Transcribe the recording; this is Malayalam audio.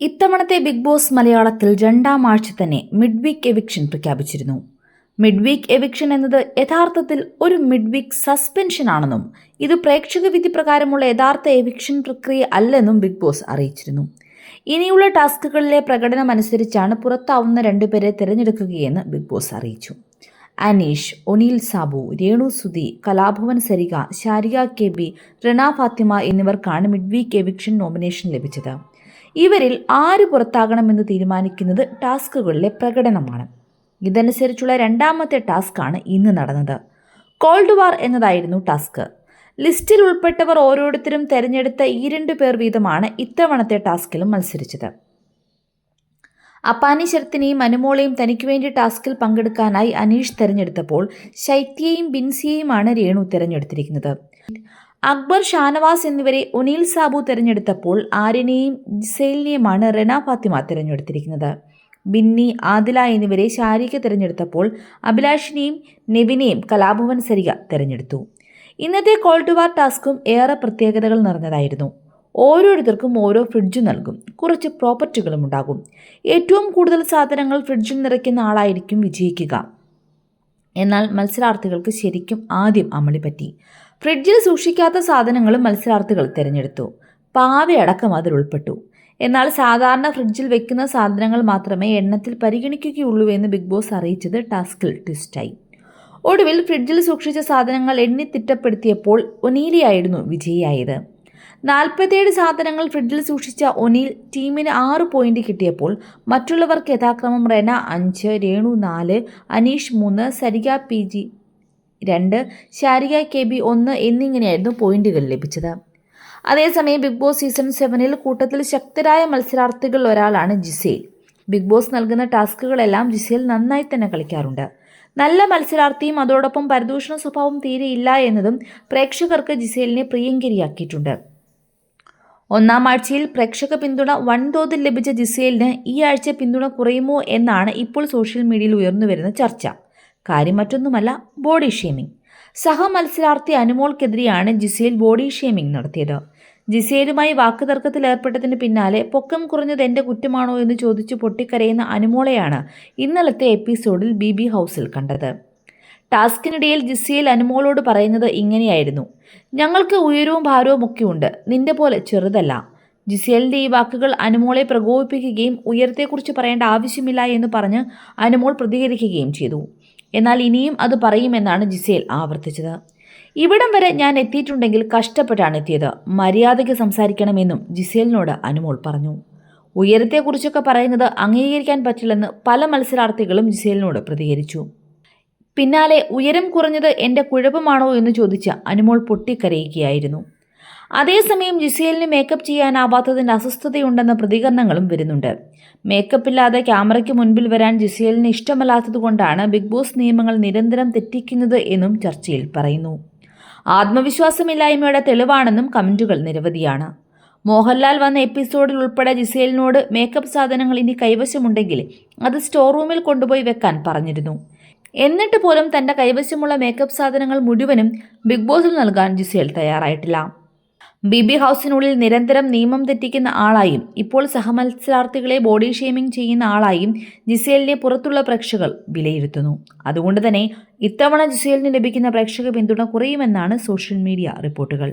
ഇത്തവണത്തെ ബിഗ് ബോസ് മലയാളത്തിൽ രണ്ടാം ആഴ്ച തന്നെ മിഡ് വീക്ക് എവിക്ഷൻ പ്രഖ്യാപിച്ചിരുന്നു. മിഡ് വീക്ക് എവിക്ഷൻ എന്നത് യഥാർത്ഥത്തിൽ ഒരു മിഡ് വീക്ക് സസ്പെൻഷൻ ആണെന്നും ഇത് പ്രേക്ഷക വിധി പ്രകാരമുള്ള യഥാർത്ഥ എവിക്ഷൻ പ്രക്രിയ അല്ലെന്നും ബിഗ് ബോസ് അറിയിച്ചിരുന്നു. ഇനിയുള്ള ടാസ്കുകളിലെ പ്രകടനം അനുസരിച്ചാണ് പുറത്താവുന്ന രണ്ടുപേരെ തിരഞ്ഞെടുക്കുകയെന്ന് ബിഗ് ബോസ് അറിയിച്ചു. അനീഷ് ഒനീൽ സാബു രേണു സുധി കലാഭവൻ സരിക ശാരിക കെ ബി റിന ഫാത്തിമ എന്നിവർക്കാണ് മിഡ് വീക്ക് എവിക്ഷൻ നോമിനേഷൻ ലഭിച്ചത്. ഇവരിൽ ആര് പുറത്താകണമെന്ന് തീരുമാനിക്കുന്നത് ടാസ്കുകളിലെ പ്രകടനമാണ്. ഇതനുസരിച്ചുള്ള രണ്ടാമത്തെ ടാസ്ക്കാണ് ഇന്ന് നടന്നത്. കോൾഡ് വാർ എന്നതായിരുന്നു ടാസ്ക്. ലിസ്റ്റിൽ ഉൾപ്പെട്ടവർ ഓരോരുത്തരും തെരഞ്ഞെടുത്ത ഈ രണ്ടു പേർ വീതമാണ് ഇത്തവണത്തെ ടാസ്കിലും മത്സരിച്ചത്. അപ്പാനി ശരത്തിനെയും അനുമോളെയും തനിക്ക് വേണ്ടി ടാസ്കിൽ പങ്കെടുക്കാനായി അനീഷ് തെരഞ്ഞെടുത്തപ്പോൾ ശൈത്യയെയും ബിൻസിയെയുമാണ് രേണു തെരഞ്ഞെടുത്തിരിക്കുന്നത്. അക്ബർ ഷാനവാസ് എന്നിവരെ ഒനീൽ സാബു തിരഞ്ഞെടുത്തപ്പോൾ ആര്യനെയും ജിസൈലിനെയുമാണ് റെന ഫാത്തിമ തിരഞ്ഞെടുത്തിരിക്കുന്നത്. ബിന്നി ആദില എന്നിവരെ ശാരിക തിരഞ്ഞെടുത്തപ്പോൾ അഭിലാഷിനെയും നെവിനെയും കലാഭവൻ സരിക തിരഞ്ഞെടുത്തു. ഇന്നത്തെ കോൾ ടു വാർ ടാസ്കും ഏറെ പ്രത്യേകതകൾ നിറഞ്ഞതായിരുന്നു. ഓരോരുത്തർക്കും ഓരോ ഫ്രിഡ്ജ് നൽകും. കുറച്ച് പ്രോപ്പർട്ടികളും ഉണ്ടാകും. ഏറ്റവും കൂടുതൽ സാധനങ്ങൾ ഫ്രിഡ്ജിൽ നിറയ്ക്കുന്ന ആളായിരിക്കും വിജയിക്കുക. എന്നാൽ മത്സരാർത്ഥികൾക്ക് ശരിക്കും ആദ്യം അമളി പറ്റി. ഫ്രിഡ്ജിൽ സൂക്ഷിക്കാത്ത സാധനങ്ങളും മത്സരാർത്ഥികൾ തിരഞ്ഞെടുത്തു. പാവയടക്കം അതിൽ ഉൾപ്പെട്ടു. എന്നാൽ സാധാരണ ഫ്രിഡ്ജിൽ വെക്കുന്ന സാധനങ്ങൾ മാത്രമേ എണ്ണത്തിൽ പരിഗണിക്കുകയുള്ളൂ എന്ന് ബിഗ് ബോസ് അറിയിച്ചത് ടാസ്കിൽ ട്വിസ്റ്റായി. ഒടുവിൽ ഫ്രിഡ്ജിൽ സൂക്ഷിച്ച സാധനങ്ങൾ എണ്ണി തിട്ടപ്പെടുത്തിയപ്പോൾ ഒനീലിയായിരുന്നു വിജയിയായത്. നാൽപ്പത്തിയേഴ് സാധനങ്ങൾ ഫ്രിഡ്ജിൽ സൂക്ഷിച്ച ഒനിൽ ടീമിന് ആറ് പോയിന്റ് കിട്ടിയപ്പോൾ മറ്റുള്ളവർക്ക് യഥാക്രമം റെന അഞ്ച് രേണു നാല് അനീഷ് മൂന്ന് സരിക പി ജി രണ്ട് ശാരിക കെ ബി ഒന്ന് എന്നിങ്ങനെയായിരുന്നു പോയിന്റുകൾ ലഭിച്ചത്. അതേസമയം ബിഗ് ബോസ് സീസൺ സെവനിൽ കൂട്ടത്തിൽ ശക്തരായ മത്സരാർത്ഥികൾ ഒരാളാണ് ജിസേൽ. ബിഗ് ബോസ് നൽകുന്ന ടാസ്കുകളെല്ലാം ജിസേൽ നന്നായി തന്നെ കളിക്കാറുണ്ട്. നല്ല മത്സരാർത്ഥിയും അതോടൊപ്പം പരദൂഷണ സ്വഭാവം തീരെയില്ല എന്നതും പ്രേക്ഷകർക്ക് ജിസേലിനെ പ്രിയങ്കരിയാക്കിയിട്ടുണ്ട്. ഒന്നാം ആഴ്ചയിൽ പ്രേക്ഷക പിന്തുണ വൻതോതിൽ ലഭിച്ച ജിസേലിന് ഈ ആഴ്ച പിന്തുണ കുറയുമോ എന്നാണ് ഇപ്പോൾ സോഷ്യൽ മീഡിയയിൽ ഉയർന്നു വരുന്ന ചർച്ച. കാര്യം മറ്റൊന്നുമല്ല ബോഡി ഷേമിംഗ്. സഹമത്സരാർത്ഥി അനുമോൾക്കെതിരെയാണ് ജിസേൽ ബോഡി ഷേമിംഗ് നടത്തിയത്. ജിസേലുമായി വാക്കുതർക്കത്തിൽ ഏർപ്പെട്ടതിന് പിന്നാലെ പൊക്കം കുറഞ്ഞത് എന്റെ കുറ്റമാണോ എന്ന് ചോദിച്ചു പൊട്ടിക്കരയുന്ന അനുമോളെയാണ് ഇന്നലത്തെ എപ്പിസോഡിൽ ബി ബി ഹൗസിൽ കണ്ടത്. ടാസ്കിനിടയിൽ ജിസിയിൽ അനുമോളോട് പറയുന്നത് ഇങ്ങനെയായിരുന്നു. ഞങ്ങൾക്ക് ഉയരവും ഭാരവും ഒക്കെ ഉണ്ട് നിന്റെ പോലെ ചെറുതല്ല. ജിസേലിന്റെ ഈ വാക്കുകൾ അനുമോളെ പ്രകോപിപ്പിക്കുകയും ഉയരത്തെക്കുറിച്ച് പറയേണ്ട ആവശ്യമില്ല എന്ന് പറഞ്ഞ് അനുമോൾ പ്രതികരിക്കുകയും ചെയ്തു. എന്നാൽ ഇനിയും അത് പറയുമെന്നാണ് ജിസേൽ ആവർത്തിച്ചത്. ഇവിടം വരെ ഞാൻ എത്തിയിട്ടുണ്ടെങ്കിൽ കഷ്ടപ്പെട്ടാണ് എത്തിയത്. മര്യാദയ്ക്ക് സംസാരിക്കണമെന്നും ജിസേലിനോട് അനുമോൾ പറഞ്ഞു. ഉയരത്തെക്കുറിച്ചൊക്കെ പറയുന്നത് അംഗീകരിക്കാൻ പറ്റില്ലെന്ന് പല മത്സരാർത്ഥികളും ജിസേലിനോട് പ്രതികരിച്ചു. പിന്നാലെ ഉയരം കുറഞ്ഞത് എന്റെ കുഴപ്പമാണോ എന്ന് ചോദിച്ച അനുമോൾ പൊട്ടിക്കരയുകയായിരുന്നു. അതേസമയം ജിസേലിന് മേക്കപ്പ് ചെയ്യാനാവാത്തതിന്റെ അസ്വസ്ഥതയുണ്ടെന്ന പ്രതികരണങ്ങളും വരുന്നുണ്ട്. മേക്കപ്പ് ഇല്ലാതെ ക്യാമറയ്ക്ക് മുൻപിൽ വരാൻ ജിസേലിന് ഇഷ്ടമല്ലാത്തതുകൊണ്ടാണ് ബിഗ് ബോസ് നിയമങ്ങൾ നിരന്തരം തെറ്റിക്കുന്നത് എന്നും ചർച്ചയിൽ പറയുന്നു. ആത്മവിശ്വാസമില്ലായ്മയുടെ തെളിവാണെന്നും കമന്റുകൾ നിരവധിയാണ്. മോഹൻലാൽ വന്ന എപ്പിസോഡിൽ ഉൾപ്പെടെ ജിസേലിനോട് മേക്കപ്പ് സാധനങ്ങൾ ഇനി കൈവശമുണ്ടെങ്കിൽ അത് സ്റ്റോർ റൂമിൽ കൊണ്ടുപോയി വെക്കാൻ പറഞ്ഞിരുന്നു. എന്നിട്ട് പോലും തന്റെ കൈവശമുള്ള മേക്കപ്പ് സാധനങ്ങൾ മുഴുവനും ബിഗ് ബോസിൽ നൽകാൻ ജിസേൽ തയ്യാറായിട്ടില്ല. ബി ബി ഹൗസിനുള്ളിൽ നിരന്തരം നിയമം തെറ്റിക്കുന്ന ആളായും ഇപ്പോൾ സഹമത്സരാർത്ഥികളെ ബോഡി ഷേമിംഗ് ചെയ്യുന്ന ആളായും ജിസേലിനെ പുറത്തുള്ള പ്രേക്ഷകർ വിലയിരുത്തുന്നു. അതുകൊണ്ട് തന്നെ ഇത്തവണ ജിസേലിന് ലഭിക്കുന്ന പ്രേക്ഷക പിന്തുണ കുറയുമെന്നാണ് സോഷ്യൽ മീഡിയ റിപ്പോർട്ടുകൾ.